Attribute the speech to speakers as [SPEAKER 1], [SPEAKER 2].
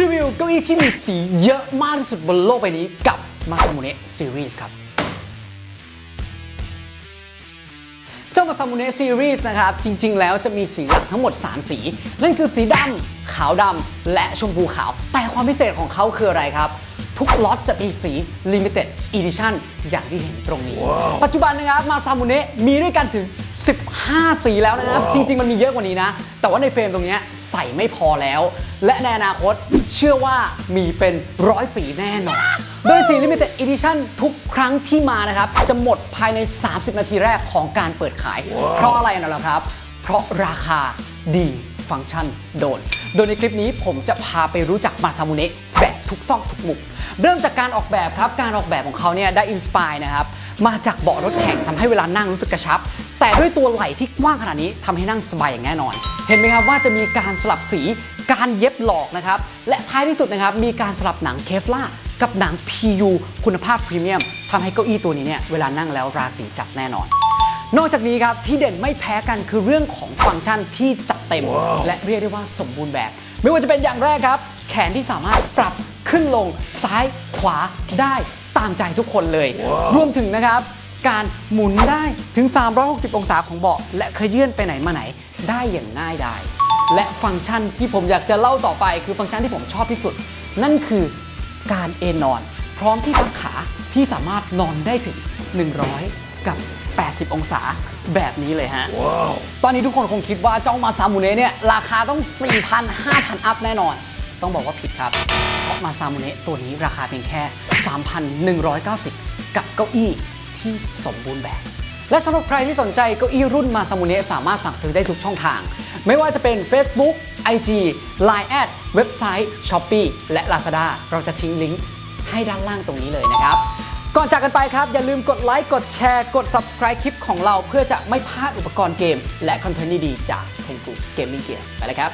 [SPEAKER 1] รีวิวเก้าอี้ที่มีสีเยอะมากที่สุดบนโลกใบนี้กับมาซา m ุเนะซีรีส์ครับเจ้ามาซามูเนะซีรีส์นะครับ จริง ๆ แล้วจะมีสีหลักทั้งหมด 3 สี นั่นคือสีดำขาวดำและชมพูขาว แต่ความพิเศษของเขาคืออะไรครับ ทุกล็อตจะมีสี Limited Edition อย่างที่เห็นตรงนี้ ปัจจุบันนะครับมาซามูเนะมีด้วยกันถึง 15 สีแล้วนะครับ จริง ๆ มันมีเยอะกว่านี้นะ แต่ว่าในเฟรมตรงเนี้ยใส่ไม่พอแล้ว และในอนาคตเชื่อว่ามีเป็นร้อยสีแน่นอน โดยสี Limited Edition ทุกครั้งที่มานะครับ จะหมดภายใน 30 นาทีแรกของการเปิดขาย เพราะอะไรนะล่ะครับ เพราะราคาดีฟังก์ชันโดน โดยในคลิปนี้ผมจะพาไปรู้จักมาซามุเนะแบบทุกซอกทุกมุมเริ่มจากการออกแบบครับ การออกแบบของเขาเนี่ยได้อินสปายนะครับ มาจากเบาะรถแข่งทำให้เวลานั่งรู้สึกกระชับ แต่ด้วยตัวไหล่ที่กว้างขนาดนี้ทำให้นั่งสบายอย่างแน่นอน เห็นไหมครับว่าจะมีการสลับสีการเย็บหลอกนะครับ และท้ายที่สุดนะครับ มีการสลับหนังเคฟลาร์กับหนัง PU คุณภาพพรีเมียมทำให้เก้าอี้ตัวนี้เนี่ยเวลานั่งแล้วราศีจับแน่นอน นอกจากนี้ครับ ที่เด่นไม่แพ้กันคือเรื่องของฟังก์ชันที่จัดเต็มและเรียกได้ว่าสมบูรณ์แบบ ไม่ว่าจะเป็นอย่างแรกครับ แขนที่สามารถปรับขึ้นลงซ้ายขวาได้ ตามใจทุกคนเลย รวมถึงนะครับ การหมุนได้ถึง 360 องศาของเบาะ และขยื่นไปไหนมาไหนได้อย่างง่ายดายและฟังก์ชันที่ผมอยากจะเล่าต่อไป คือฟังก์ชันที่ผมชอบที่สุด นั่นคือการเอนนอน พร้อมที่พักขาที่สามารถนอนได้ถึง 100 กับ 80 องศาแบบนี้เลยฮะตอนนี้ทุกคนคงคิดว่าเจ้ามาซามูเนะเนี่ยราคาต้อง 4,000 5,000 อัพแน่นอน ต้องบอกว่าผิดครับ เพราะมาซามูเนะตัวนี้ราคาเพียงแค่ 3,190 กับเก้าอี้ที่สมบูรณ์แบบ และสำหรับใครที่สนใจเก้าอี้รุ่นมาซามูเนะสามารถสั่งซื้อได้ทุกช่องทาง ไม่ว่าจะเป็น Facebook IG Line แอดเว็บไซต์ Shopee และ Lazada เราจะทิ้งลิงก์ให้ด้านล่างตรงนี้เลยนะครับ ก่อนจากกันไปครับ อย่าลืมกดไลค์กดแชร์กด subscribe คลิปของเราเพื่อจะไม่พลาดอุปกรณ์เกม และคอนเทนต์ดีๆจาก t e n g u Gaming Gear ไปเลยครับ